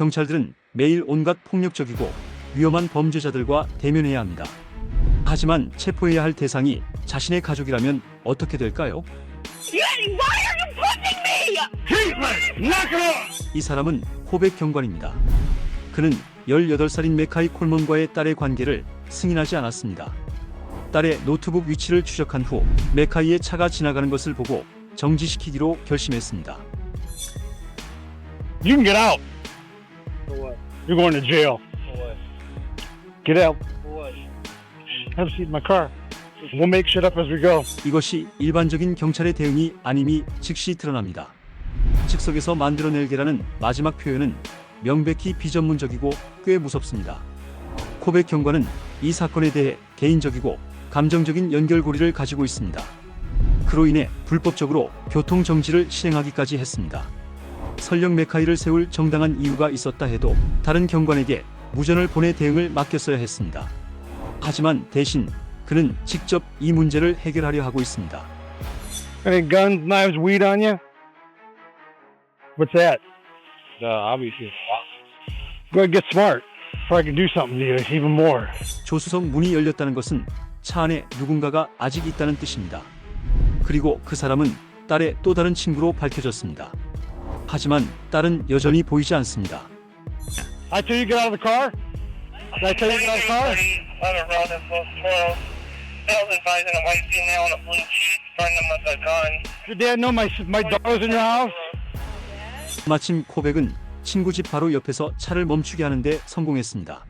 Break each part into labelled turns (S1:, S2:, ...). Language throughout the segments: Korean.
S1: 경찰들은 매일 온갖 폭력적이고 위험한 범죄자들과 대면해야 합니다. 하지만 체포해야 할 대상이 자신의 가족이라면 어떻게 될까요?
S2: Daddy, why are you pushing me?
S1: 이 사람은 코백 경관입니다. 그는 18살인 메카이 콜먼과의 딸의 관계를 승인하지 않았습니다. 딸의 노트북 위치를 추적한 후 메카이의 차가 지나가는 것을 보고 정지시키기로 결심했습니다.
S3: You're going to jail. Get out.
S4: For what?
S3: Have a seat in my car. We'll make shit up as we go.
S1: 이것이 일반적인 경찰의 대응이 아님이 즉시 드러납니다. 즉석에서 만들어낼 게라는 마지막 표현은 명백히 비전문적이고 꽤 무섭습니다. 코백 경관은 이 사건에 대해 개인적이고 감정적인 연결고리를 가지고 있습니다. 그로 인해 불법적으로 교통 정지를 실행하기까지 했습니다. 설령 메카이를 세울 정당한 이유가 있었다 해도 다른 경관에게 무전을 보내 대응을 맡겼어야 했습니다. 하지만 대신 그는 직접 이 문제를 해결하려 하고 있습니다.
S3: Any guns, knives, weed on you? What's that?
S4: Uh, obviously.
S3: Go ahead, get smart. Before I can do something to you, even more.
S1: 조수석 문이 열렸다는 것은 차 안에 누군가가 아직 있다는 뜻입니다. 그리고 그 사람은 딸의 또 다른 친구로 밝혀졌습니다. 하지만 딸은 여전히 보이지 않습니다.
S3: I tell you get out of the car? Did I tell you get out of the car?
S5: on a road of both 12. Males advising a white female in a blue jeep, find them with a gun.
S3: Your dad know my my daughter's in your house?
S1: 마침 코백은 친구 집 바로 옆에서 차를 멈추게 하는데 성공했습니다.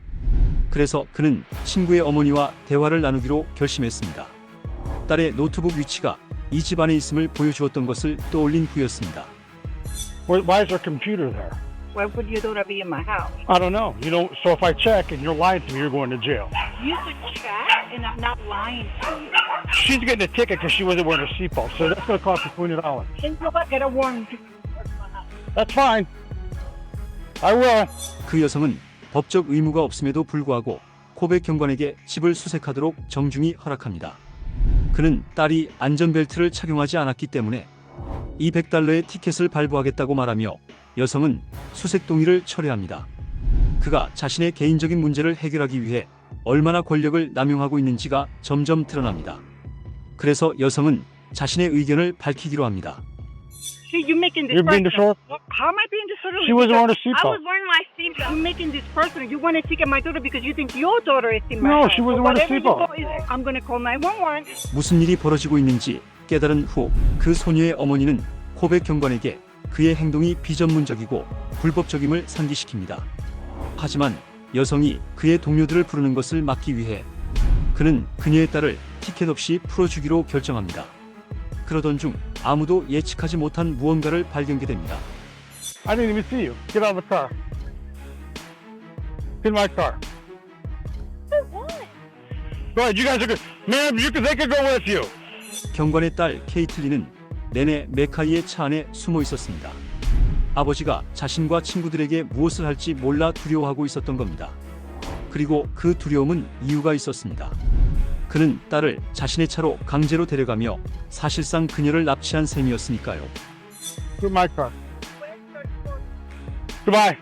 S1: 그래서 그는 친구의 어머니와 대화를 나누기로 결심했습니다. 딸의 노트북 위치가 이 집 안에 있음을 보여주었던 것을 떠올린 후였습니다.
S3: Why is there a computer there?
S2: Why would your daughter be in my house?
S3: I don't know. You know, so if I check and you're lying to me, you're going to jail.
S2: You could check, and I'm not lying to you.
S3: She's getting a ticket because she wasn't wearing her seatbelt, so that's going to cost you twenty dollars.
S2: Get a warrant.
S3: That's fine. I will.
S1: 그 여성은 법적 의무가 없음에도 불구하고 코백 경관에게 집을 수색하도록 정중히 허락합니다. 그는 딸이 안전벨트를 착용하지 않았기 때문에 200달러의 티켓을 발부하겠다고 말하며 여성은 수색 동의를 철회합니다. 그가 자신의 개인적인 문제를 해결하기 위해 얼마나 권력을 남용하고 있는지가 점점 드러납니다. 그래서 여성은 자신의 의견을 밝히기로 합니다.
S2: See, you making this
S3: You're being
S2: personal.
S3: disrespectful.
S2: How am I being disrespectful?
S3: She wasn't wearing a
S2: I
S3: seatbelt.
S2: was wearing my seatbelt. You're making this personal. You want to ticket my daughter because you think your daughter is in my
S3: No, she wasn't wearing a seatbelt.
S2: I'm going to call 911.
S1: 무슨 일이 벌어지고 있는지 깨달은 후 그 소녀의 어머니는 코백 경관에게 그의 행동이 비전문적이고 불법적임을 상기시킵니다. 하지만 여성이 그의 동료들을 부르는 것을 막기 위해 그는 그녀의 딸을 티켓 없이 풀어주기로 결정합니다. 그러던 중 아무도 예측하지 못한 무언가를 발견게 됩니다.
S3: I didn't even see you. Get out of the car. Get in my car. Go ahead. You guys are good. Ma'am, you can, they can go with you.
S1: 경관의 딸 케이틀리는 내내 메카이의 차 안에 숨어 있었습니다. 아버지가 자신과 친구들에게 무엇을 할지 몰라 두려워하고 있었던 겁니다. 그리고 그 두려움은 이유가 있었습니다. 그는 딸을 자신의 차로 강제로 데려가며 사실상 그녀를 납치한 셈이었으니까요.
S3: In my car. Goodbye.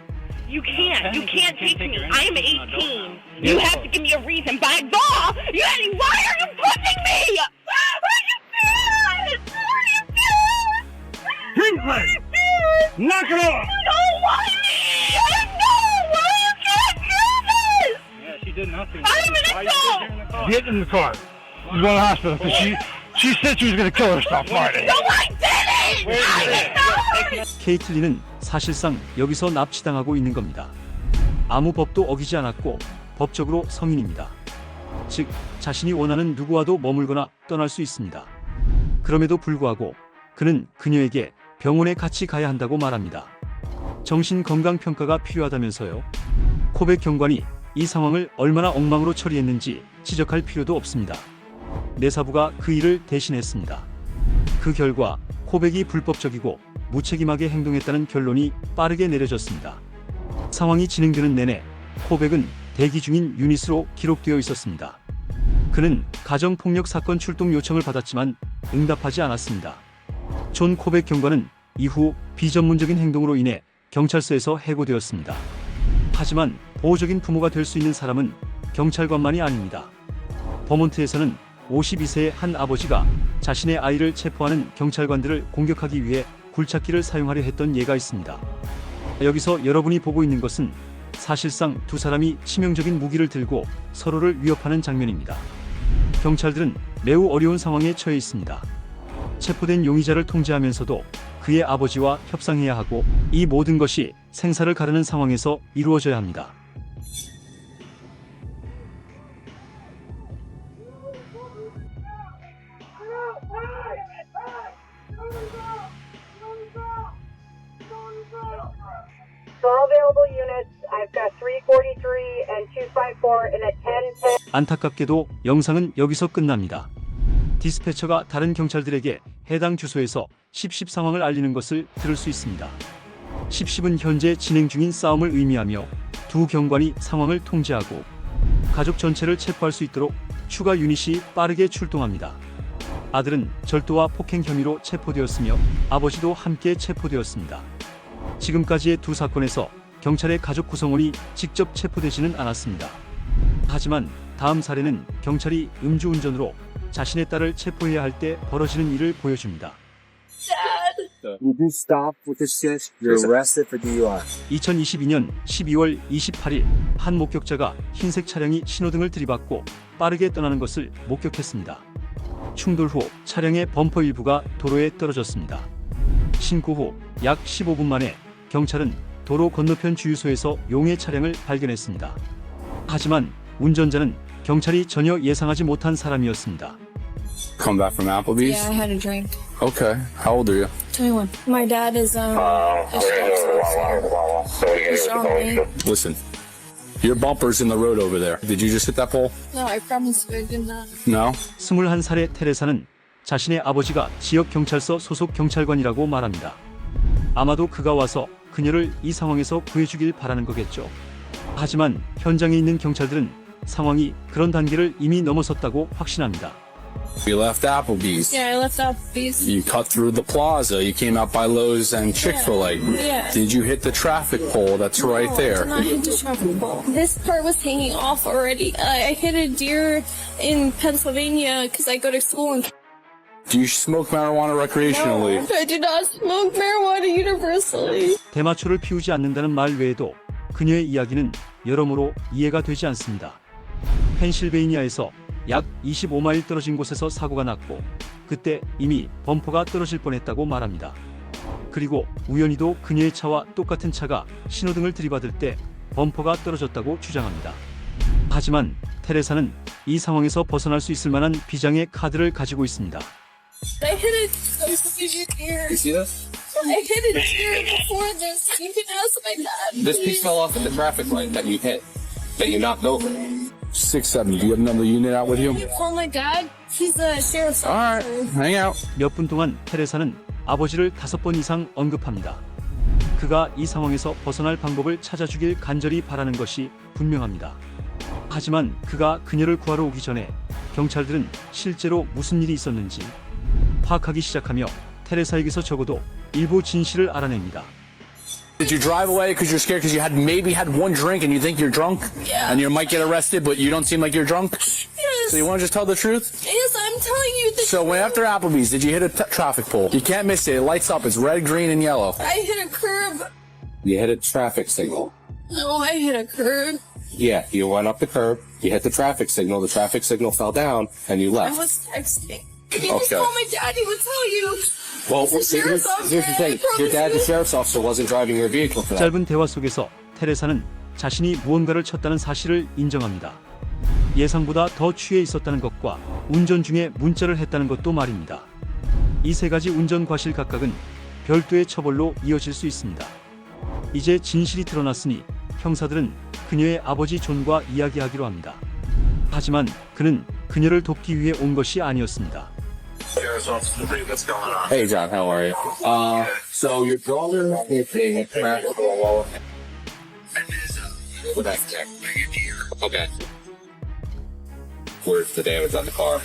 S2: You can't. You can't take me. I am 18. You have to give me a reason. By law, you why are you pushing me?
S3: Henry! Knock it off!
S2: You don't want me. I know. Why you can't do this?
S4: Yeah, she did nothing.
S2: I'm an adult.
S3: Get in the car. She's going to the hospital because she, she said she was going to kill herself Friday.
S2: No, I didn't. I didn't.
S1: 케이틀리는 사실상 여기서 납치당하고 있는 겁니다. 아무 법도 어기지 않았고 법적으로 성인입니다. 즉, 자신이 원하는 누구와도 머물거나 떠날 수 있습니다. 그럼에도 불구하고 그는 그녀에게 병원에 같이 가야 한다고 말합니다. 정신건강평가가 필요하다면서요. 코백 경관이 이 상황을 얼마나 엉망으로 처리했는지 지적할 필요도 없습니다. 내사부가 그 일을 대신했습니다. 그 결과 코백이 불법적이고 무책임하게 행동했다는 결론이 빠르게 내려졌습니다. 상황이 진행되는 내내 코백은 대기 중인 유닛으로 기록되어 있었습니다. 그는 가정폭력 사건 출동 요청을 받았지만 응답하지 않았습니다. 존 코백 경관은 이후 비전문적인 행동으로 인해 경찰서에서 해고되었습니다. 하지만 보호적인 부모가 될 수 있는 사람은 경찰관만이 아닙니다. 버몬트에서는 52세의 한 아버지가 자신의 아이를 체포하는 경찰관들을 공격하기 위해 굴착기를 사용하려 했던 예가 있습니다. 여기서 여러분이 보고 있는 것은 사실상 두 사람이 치명적인 무기를 들고 서로를 위협하는 장면입니다. 경찰들은 매우 어려운 상황에 처해 있습니다. 체포된 용의자를 통제하면서도 그의 아버지와 협상해야 하고 이 모든 것이 생사를 가르는 상황에서 이루어져야 합니다.
S6: For all available units, I've got 343 and 254 in a 10
S1: 안타깝게도 영상은 여기서 끝납니다. 디스패처가 다른 경찰들에게 해당 주소에서 10.10 상황을 알리는 것을 들을 수 있습니다. 10.10은 현재 진행 중인 싸움을 의미하며 두 경관이 상황을 통제하고 가족 전체를 체포할 수 있도록 추가 유닛이 빠르게 출동합니다. 아들은 절도와 폭행 혐의로 체포되었으며 아버지도 함께 체포되었습니다. 지금까지의 두 사건에서 경찰의 가족 구성원이 직접 체포되지는 않았습니다. 하지만 다음 사례는 경찰이 음주운전으로 자신의 딸을 체포해야 할 때 벌어지는 일을 보여줍니다.
S7: You do stop with this shit, you're arrested for DUI.
S1: 2022년 12월 28일 한 목격자가 흰색 차량이 신호등을 들이받고 빠르게 떠나는 것을 목격했습니다. 충돌 후 차량의 범퍼 일부가 도로에 떨어졌습니다. 신고 후 약 15분 만에 경찰은 도로 건너편 주유소에서 용의 차량을 발견했습니다. 하지만 운전자는 경찰이 전혀 예상하지 못한 사람이었습니다.
S8: Come back from Applebee's?
S9: Yeah, I had a drink.
S8: Okay. How old are you?
S9: 21. My dad is, um, a He shot me.
S8: Listen. Your bumper's in the road over there. Did you just hit that pole?
S9: No, I promise I did not.
S8: No?
S1: 21살의 테레사는 자신의 아버지가 지역 경찰서 소속 경찰관이라고 말합니다. 아마도 그가 와서 그녀를 이 상황에서 구해주길 바라는 거겠죠. 하지만 현장에 있는 경찰들은 상황이 그런 단계를 이미 넘어섰다고 확신합니다.
S8: You left Applebee's.
S9: Yeah, I left these.
S8: You cut through the plaza. You came out by Lowe's and Chick-fil-A.
S9: Yeah.
S8: Did you hit the traffic pole that's right
S9: No, I
S8: there?
S9: did not hit the traffic pole. This part was hanging off already. I, I hit a deer in Pennsylvania because I go to school in.
S8: Do you smoke marijuana recreationally?
S9: I do not smoke marijuana universally.
S1: 대마초를 피우지 않는다는 말 외에도 그녀의 이야기는 여러모로 이해가 되지 않습니다. 펜실베이니아에서 약 25마일 떨어진 곳에서 사고가 났고 그때 이미 범퍼가 떨어질 뻔했다고 말합니다. 그리고 우연히도 그녀의 차와 똑같은 차가 신호등을 들이받을 때 범퍼가 떨어졌다고 주장합니다. 하지만 테레사는 이 상황에서 벗어날 수 있을 만한 비장의 카드를 가지고 있습니다.
S9: I hit a deer.
S8: You see this?
S9: I hit a deer before this. You can ask my dad.
S8: This piece fell off at the traffic light that you hit. That you knocked over. 670. Do you have another unit out with you?
S9: You call my dad? He's the sheriff's
S8: Alright.
S9: officer.
S8: Hang out.
S1: 몇 분 동안 테레사는 아버지를 다섯 번 이상 언급합니다. 그가 이 상황에서 벗어날 방법을 찾아주길 간절히 바라는 것이 분명합니다. 하지만 그가 그녀를 구하러 오기 전에 경찰들은 실제로 무슨 일이 있었는지 파악하기 시작하며 테레사에게서 적어도 일부 진실을 알아냅니다.
S8: Did you drive away because you're scared because you had maybe had one drink and you think you're drunk?
S9: Yeah.
S8: And you might get arrested, but you don't seem like you're drunk?
S9: Yes.
S8: So you want to just tell the truth?
S9: Yes, I'm telling you the
S8: So when after Applebee's, did you hit a t- traffic pole? You can't miss it. It lights up. It's red, green, and yellow.
S9: I hit a curb.
S8: You hit a traffic signal.
S9: No, I hit a curb.
S8: Yeah, you went up the curb. You hit the traffic signal. The traffic signal fell down, and you left.
S9: I was texting. You just
S8: Okay.
S9: call my dad, he would tell you.
S8: Well, here's, here's the thing. Your dad, the sheriff's officer, wasn't driving your vehicle for that.
S1: 짧은 대화 속에서 테레사는 자신이 무언가를 쳤다는 사실을 인정합니다. 예상보다 더 취해 있었다는 것과 운전 중에 문자를 했다는 것도 말입니다. 이 세 가지 운전 과실 각각은 별도의 처벌로 이어질 수 있습니다. 이제 진실이 드러났으니 형사들은 그녀의 아버지 존과 이야기하기로 합니다. 하지만 그는 그녀를 돕기 위해 온 것이 아니었습니다.
S8: Hey, John, how are you? Uh, so your daughter is a pole. Okay. Where's the damage on the car?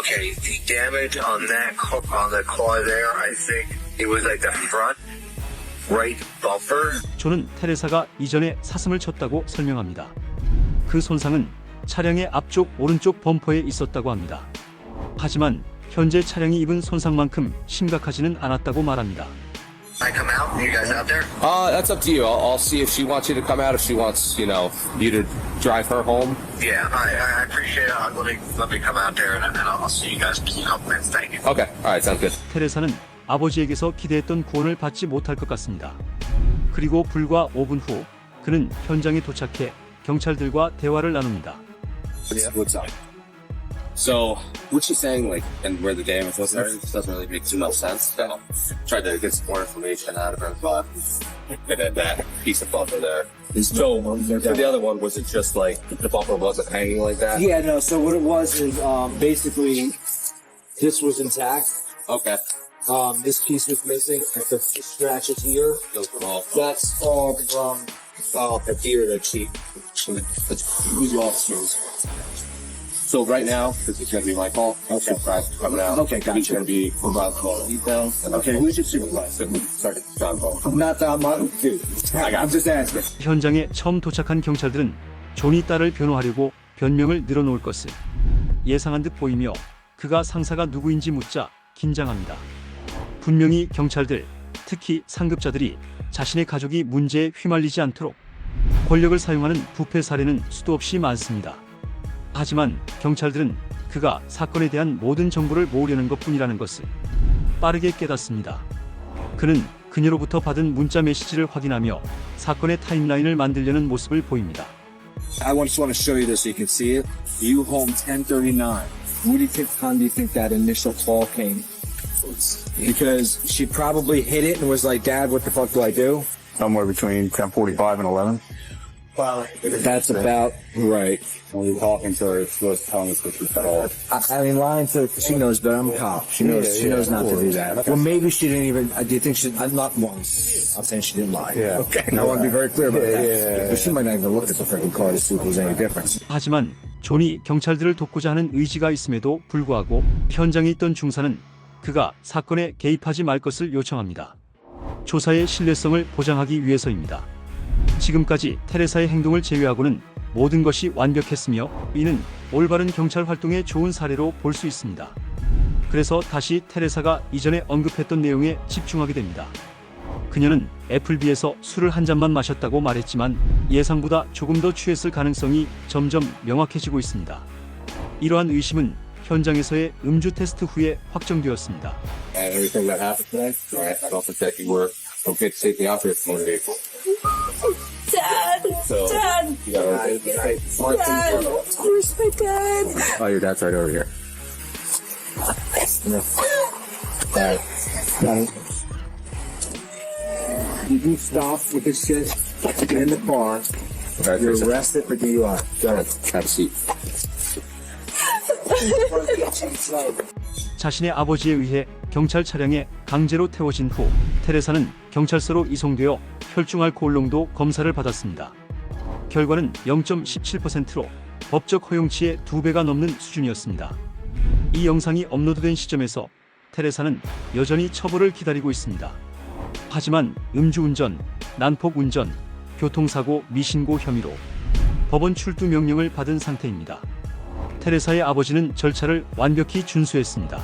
S5: Okay, the damage on that car, on the car there, I think it was like the front
S7: right bumper.
S1: 존은 테레사가 이전에 사슴을 쳤다고 설명합니다. 그 손상은 차량의 앞쪽 오른쪽 범퍼에 있었다고 합니다. 하지만 현재 차량이 입은 손상만큼 심각하지는 않았다고 말합니다.
S7: I come out. You guys out there?
S8: Uh, that's up to you. I'll, I'll see if she wants you to come out, if she wants, you know, you to drive her home.
S7: Yeah, I, I appreciate it. Uh, let me let me come out there and, and I'll see you guys in a couple minutes. Thank you.
S8: Okay, all right, sounds good.
S1: 테레사는 아버지에게서 기대했던 구원을 받지 못할 것 같습니다. 그리고 불과 5분 후 그는 현장에 도착해 경찰들과 대화를 나눕니다.
S8: What's up? So, what she's saying, like, and where the damage was, there, just doesn't really make too much sense. So, tried to get some more information out of her, but and then that piece of buffer there. So, for the other one, was it just like the buffer wasn't hanging like that?
S7: Yeah, no. So what it was is um, basically this was intact.
S8: Okay.
S7: Um, this piece was missing. The scratches here.
S8: Those were all-
S7: That's all from uh, the deer that she. who's officers.
S8: So right now, this is gonna be my call. Okay. Supervisor coming out.
S7: Okay, gotcha.
S8: He's gonna be providing all the details.
S7: Okay, who's your supervisor?
S8: Sorry, John Paul.
S7: I'm not that much. Dude,
S8: I got
S7: I'm just asking.
S1: 현장에 처음 도착한 경찰들은 존이 딸을 변호하려고 변명을 늘어놓을 것을 예상한 듯 보이며 그가 상사가 누구인지 묻자 긴장합니다. 분명히 경찰들, 특히 상급자들이 자신의 가족이 문제에 휘말리지 않도록 권력을 사용하는 부패 사례는 수도 없이 많습니다. 하지만 경찰들은 그가 사건에 대한 모든 정보를 모으려는 것 뿐이라는 것을 빠르게 깨닫습니다. 그는 그녀로부터 받은 문자 메시지를 확인하며 사건의 타임라인을 만들려는 모습을 보입니다.
S7: I just want to show you this so you can see it. You home 1039. Where do you think time do you think that initial call came? Because she probably hit it and was like, Dad, what the fuck do I do?
S4: Somewhere between 10:45 and 11.
S7: Well, that's about right.
S4: When we were talking to her, she was telling us what she said.
S7: I, I mean, lying to she knows better. I'm a cop. She knows. she knows not to do that. Well, maybe she didn't even. I do you think she? I'm not once. I'm saying she didn't lie.
S4: Yeah.
S7: Okay. I want to be very clear about that.
S4: yeah,
S7: But she might not even look at the freaking car to see if there's any difference.
S1: 하지만 존이 경찰들을 돕고자 하는 의지가 있음에도 불구하고 현장에 있던 중사는 그가 사건에 개입하지 말 것을 요청합니다. 조사의 신뢰성을 보장하기 위해서입니다. 지금까지 테레사의 행동을 제외하고는 모든 것이 완벽했으며 이는 올바른 경찰 활동의 좋은 사례로 볼 수 있습니다. 그래서 다시 테레사가 이전에 언급했던 내용에 집중하게 됩니다. 그녀는 애플비에서 술을 한 잔만 마셨다고 말했지만 예상보다 조금 더 취했을 가능성이 점점 명확해지고 있습니다. 이러한 의심은 현장에서의 음주 테스트 후에 확정되었습니다.
S8: And everything that happened today, all right, I don't think that you were okay to take me out here for motor vehicle.
S9: Dad!
S8: So,
S9: Dad!
S8: you got everything?
S9: Dad! Where's my dad?
S8: Oh, your dad's right over here. Alright.
S7: If you stop with this shit in the car,
S8: Okay,
S7: you're
S8: fix it.
S7: arrested for DUI. Go ahead.
S8: Have a seat.
S1: 자신의 아버지에 의해 경찰 차량에 강제로 태워진 후 테레사는 경찰서로 이송되어 혈중 알코올 농도 검사를 받았습니다. 결과는 0.17%로 법적 허용치의 두 배가 넘는 수준이었습니다. 이 영상이 업로드된 시점에서 테레사는 여전히 처벌을 기다리고 있습니다. 하지만 음주운전, 난폭운전, 교통사고 미신고 혐의로 법원 출두 명령을 받은 상태입니다. 테레사의 아버지는 절차를 완벽히 준수했습니다.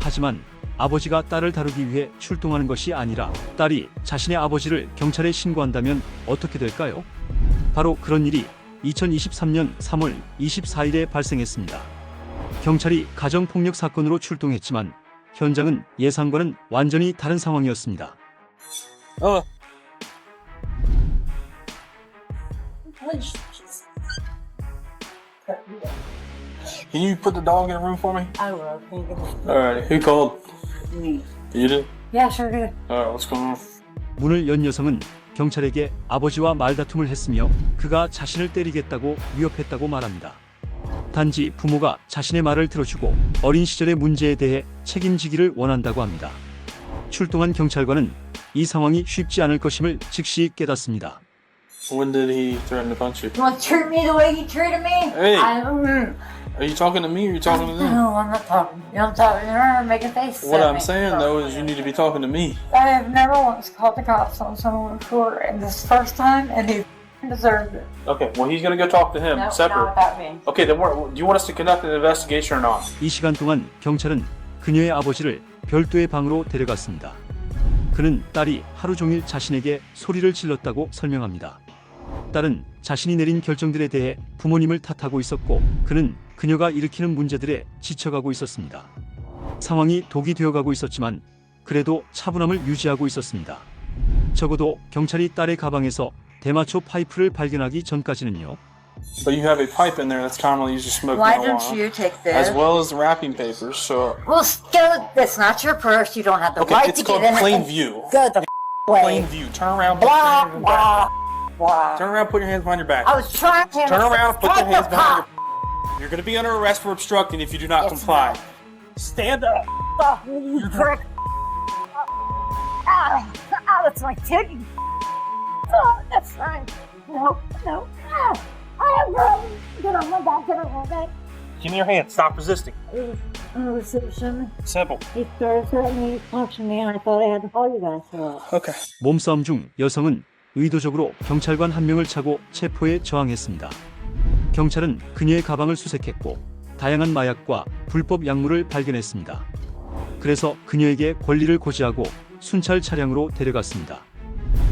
S1: 하지만 아버지가 딸을 다루기 위해 출동하는 것이 아니라 딸이 자신의 아버지를 경찰에 신고한다면 어떻게 될까요? 바로 그런 일이 2023년 3월 24일에 발생했습니다. 경찰이 가정폭력 사건으로 출동했지만 현장은 예상과는 완전히 다른 상황이었습니다.
S4: Oh, can you put the dog in the room for me?
S6: I will.
S4: Alright, who called? You did?
S6: Yeah, sure.
S4: Alright?
S1: 문을 연 여성은 경찰에게 아버지와 말다툼을 했으며 그가 자신을 때리겠다고 위협했다고 말합니다. 단지 부모가 자신의 말을 들어주고 어린 시절의 문제에 대해 책임지기를 원한다고 합니다. 출동한 경찰관은 이 상황이 쉽지 않을 것임을 즉시 깨닫습니다.
S4: When did he threaten to punch you?
S6: You want to treat me the way he treated me?
S4: Hey.
S6: I, mm,
S4: Are you talking to me or are you talking to them?
S10: No, I'm not talking. You don't talk. You don't make a face.
S4: What
S10: at
S4: I'm
S10: me.
S4: saying though is you need to be talking to me.
S10: I have never once called the cops on someone before, and this first time, and he deserved it.
S4: Okay, well he's gonna go talk to him
S10: No, not
S4: separate.
S10: about me.
S4: Okay, then what, do you want us to conduct an investigation or not?
S1: 이 시간 동안 경찰은 그녀의 아버지를 별도의 방으로 데려갔습니다. 그는 딸이 하루 종일 자신에게 소리를 질렀다고 설명합니다. 딸은 자신이 내린 결정들에 대해 부모님을 탓하고 있었고 그는 그녀가 일으키는 문제들에 지쳐가고 있었습니다. 상황이 독이 되어가고 있었지만 그래도 차분함을 유지하고 있었습니다. 적어도 경찰이 딸의 가방에서 대마초 파이프를 발견하기 전까지는요.
S4: But you have a pipe in there that's commonly used to smoke
S10: Why
S4: marijuana,
S10: don't you take
S4: as
S10: this?
S4: well as the wrapping papers. So
S10: Well, go. It's not your purse. You don't have the
S4: okay,
S10: right
S4: it's
S10: to
S4: called
S10: get in
S4: plain view.
S10: Go the way.
S4: Plain view. Turn around.
S10: Blah blah blah.
S4: Turn around. Put your hands behind your back.
S10: I was trying to
S4: Turn around. Put your hands behind
S10: your.
S4: your. You're gonna be under arrest for obstructing if you do not
S10: Yes,
S4: comply.
S10: ma'am.
S4: Stand up.
S10: Stop me, you prick. Ah, ah, that's my ticking. Oh, that's fine. No, no. Ah, I am wrong. Get on my back. Get on my back.
S4: Give me your hands. Stop resisting.
S10: Reception.
S4: Simple.
S10: He started threatening me, punching me, and I thought I had to call you guys for that.
S4: Okay.
S1: 몸싸움 중 여성은 의도적으로 경찰관 한 명을 차고 체포에 저항했습니다. 경찰은 그녀의 가방을 수색했고 다양한 마약과 불법 약물을 발견했습니다. 그래서 그녀에게 권리를 고지하고 순찰 차량으로 데려갔습니다.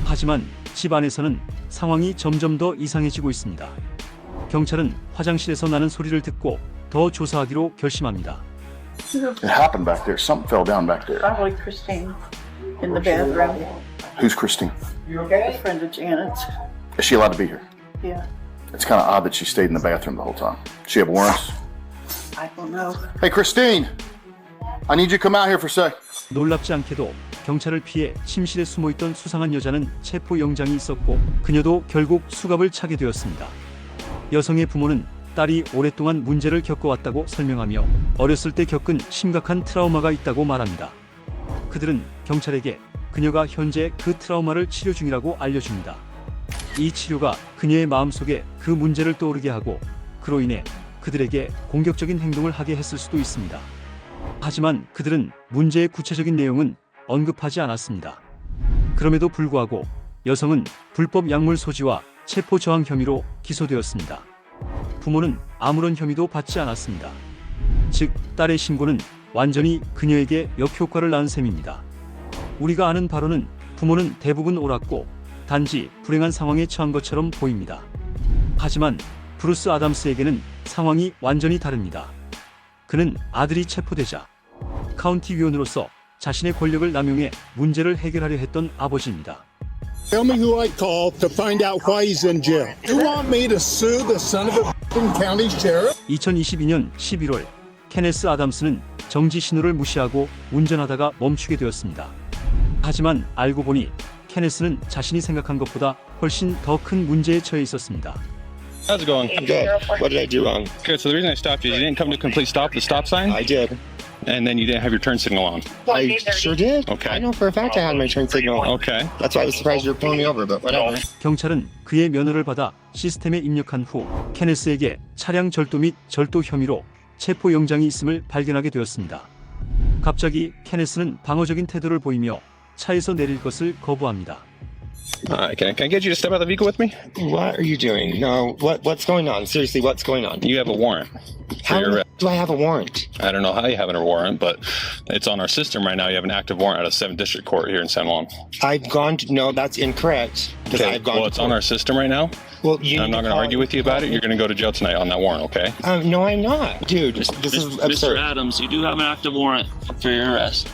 S1: 하지만 집 안에서는 상황이 점점 더 이상해지고 있습니다. 경찰은 화장실에서 나는 소리를 듣고 더 조사하기로 결심합니다.
S11: It happened back there. Something fell down back there.
S10: Probably Christine in the bathroom.
S11: Who's Christine?
S10: A friend of Janet's.
S11: Is she allowed to be here?
S10: Yeah,
S11: It's kind of odd that she stayed in the bathroom the whole time. She have warrants?
S10: I don't know.
S11: Hey, Christine! I need you to come out here for a sec.
S1: 놀랍지 않게도 경찰을 피해 침실에 숨어있던 수상한 여자는 체포 영장이 있었고 그녀도 결국 수갑을 차게 되었습니다. 여성의 부모는 딸이 오랫동안 문제를 겪어왔다고 설명하며 어렸을 때 겪은 심각한 트라우마가 있다고 말합니다. 그들은 경찰에게 그녀가 현재 그 트라우마를 치료 중이라고 알려줍니다. 이 치료가 그녀의 마음속에 그 문제를 떠오르게 하고 그로 인해 그들에게 공격적인 행동을 하게 했을 수도 있습니다. 하지만 그들은 문제의 구체적인 내용은 언급하지 않았습니다. 그럼에도 불구하고 여성은 불법 약물 소지와 체포 저항 혐의로 기소되었습니다. 부모는 아무런 혐의도 받지 않았습니다. 즉, 딸의 신고는 완전히 그녀에게 역효과를 낳은 셈입니다. 우리가 아는 바로는 부모는 대부분 옳았고 단지 불행한 상황에 처한 것처럼 보입니다. 하지만 브루스 아담스에게는 상황이 완전히 다릅니다. 그는 아들이 체포되자 카운티 위원으로서 자신의 권력을 남용해 문제를 해결하려 했던 아버지입니다.
S12: Tell me who I call to find out why he's in jail. You want me to sue the son of a county sheriff?
S1: 2022년 11월 케네스 아담스는 정지 신호를 무시하고 운전하다가 멈추게 되었습니다. 하지만 알고 보니 케네스는 자신이 생각한 것보다 훨씬 더 큰 문제에 처해 있었습니다.
S13: How's it going?
S5: Good.
S13: What did I do wrong? Good. So the reason I stopped you, is you didn't come to complete stop the stop sign,
S5: I did.
S13: and then you didn't have your turn signal on.
S5: I sure did.
S13: Okay.
S5: I know for a fact I had my turn signal on.
S13: Okay.
S5: That's why I was surprised you were pulling me over, but whatever.
S1: 경찰은 그의 면허를 받아 시스템에 입력한 후 케네스에게 차량 절도 및 절도 혐의로 체포 영장이 있음을 발견하게 되었습니다. 갑자기 케네스는 방어적인 태도를 보이며 차에서 내릴 것을 거부합니다.
S13: All right. Can I, can I get you to step out of the vehicle with me?
S5: What are you doing? No. What What's going on? Seriously, what's going on?
S13: You have a warrant. for
S5: How
S13: your arrest.
S5: do I have a warrant?
S13: I don't know how you have a warrant, but it's on our system right now. You have an active warrant out of 7th District Court here in San Juan.
S5: I've gone to. No, that's incorrect. Because
S13: Okay.
S5: I've gone
S13: Well,
S5: to
S13: it's on our system right now.
S5: Well, you.
S13: and I'm
S5: need
S13: not going to
S5: call-
S13: argue with you about it. You're going to go to jail tonight on that warrant, okay?
S5: Um, no, I'm not, dude. This, this is absurd.
S8: Adams, you do have an active warrant for your arrest.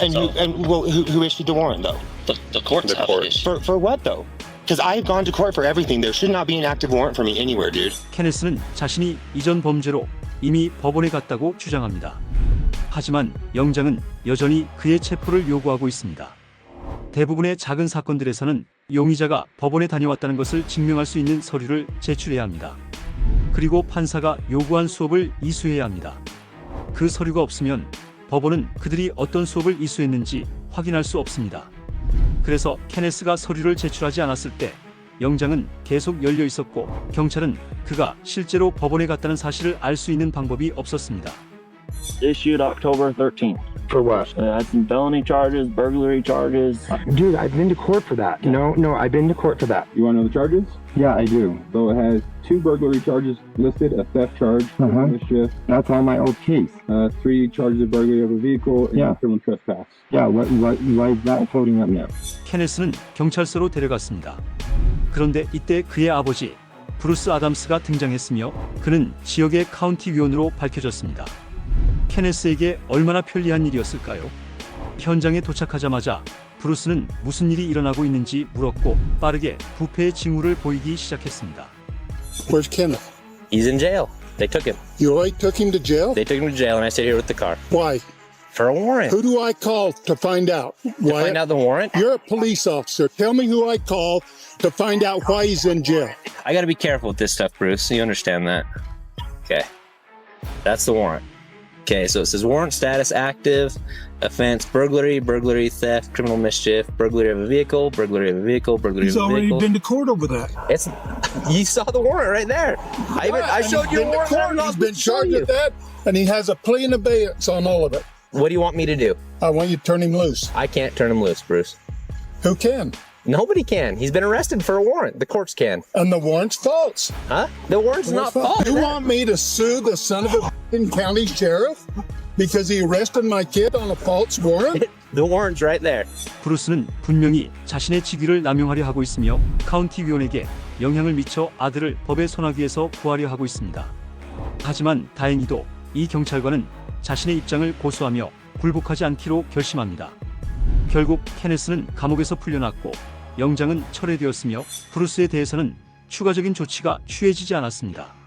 S5: And you and well, who, who issued the warrant though?
S8: The, the courts
S13: The
S8: have
S13: court.
S8: issued.
S5: For for what though? Because I've gone to court for everything. There should not be an active warrant for me anywhere, dude.
S1: 케네스는 자신이 이전 범죄로 이미 법원에 갔다고 주장합니다. 하지만 영장은 여전히 그의 체포를 요구하고 있습니다. 대부분의 작은 사건들에서는 용의자가 법원에 다녀왔다는 것을 증명할 수 있는 서류를 제출해야 합니다. 그리고 판사가 요구한 수업을 이수해야 합니다. 그 서류가 없으면 법원은 그들이 어떤 수업을 이수했는지 확인할 수 없습니다. 그래서 케네스가 서류를 제출하지 않았을 때 영장은 계속 열려 있었고 경찰은 그가 실제로 법원에 갔다는 사실을 알 수 있는 방법이 없었습니다.
S14: Issued October 13th.
S3: For what?
S14: Uh, had some felony charges, burglary charges.
S3: Dude, I've been to court for that. No, no, I've been to court for that.
S15: You want to know the charges?
S3: Yeah, I do.
S15: So it has two burglary charges listed, a theft charge,
S3: Uh-huh.
S15: mischief,
S3: That's on my old case.
S15: uh, three charges of burglary of a vehicle, and
S3: Yeah.
S15: criminal trespass.
S3: Yeah, what, what, why is that floating up now?
S1: 케네스는 경찰서로 데려갔습니다. 그런데 이때 그의 아버지 브루스 아담스가 등장했으며 그는 지역의 카운티 위원으로 밝혀졌습니다. 케네스에게 얼마나 편리한 일이었을까요? 현장에 도착하자마자 브루스는 무슨 일이 일어나고 있는지 물었고 빠르게 부패의 징후를 보이기 시작했습니다.
S12: Where's Kenneth?
S16: He's in jail. They took him.
S12: You already took him to jail?
S16: They took him to jail, and I stayed here with the car
S12: Why?
S16: for a warrant.
S12: Who do I call to find out?
S16: To find out the warrant?
S12: You're a police officer. Tell me who I call to find out why he's in jail.
S16: I got to be careful with this stuff, Bruce. You understand that? Okay. That's the warrant. Okay, so it says warrant status active, offense burglary, burglary, theft, criminal mischief, burglary of a vehicle, burglary of a vehicle, burglary
S12: He's
S16: of a vehicle.
S12: He's already been to court over that.
S16: It's you saw the warrant right there. I even I showed you the
S12: been to
S16: warrant.
S12: court. He's been
S16: supposed to show
S12: charged with that, and he has a plea in abeyance on all of it.
S16: What do you want me to do?
S12: I want you to turn him loose.
S16: I can't turn him loose, Bruce.
S12: Who can?
S16: Nobody can. He's been arrested for a warrant. The courts can.
S12: And the warrant's false.
S16: Huh? The warrant's not false.
S12: You want me to sue the son of a county sheriff because he arrested my kid on a false warrant?
S16: The warrant's right there.
S1: 브루스는 분명히 자신의 직위를 남용하려 하고 있으며 카운티 위원에게 영향을 미쳐 아들을 법의 소나기에서 구하려 하고 있습니다. 하지만 다행히도 이 경찰관은 자신의 입장을 고수하며 굴복하지 않기로 결심합니다. 결국 케네스는 감옥에서 풀려났고 영장은 철회되었으며 브루스에 대해서는 추가적인 조치가 취해지지 않았습니다.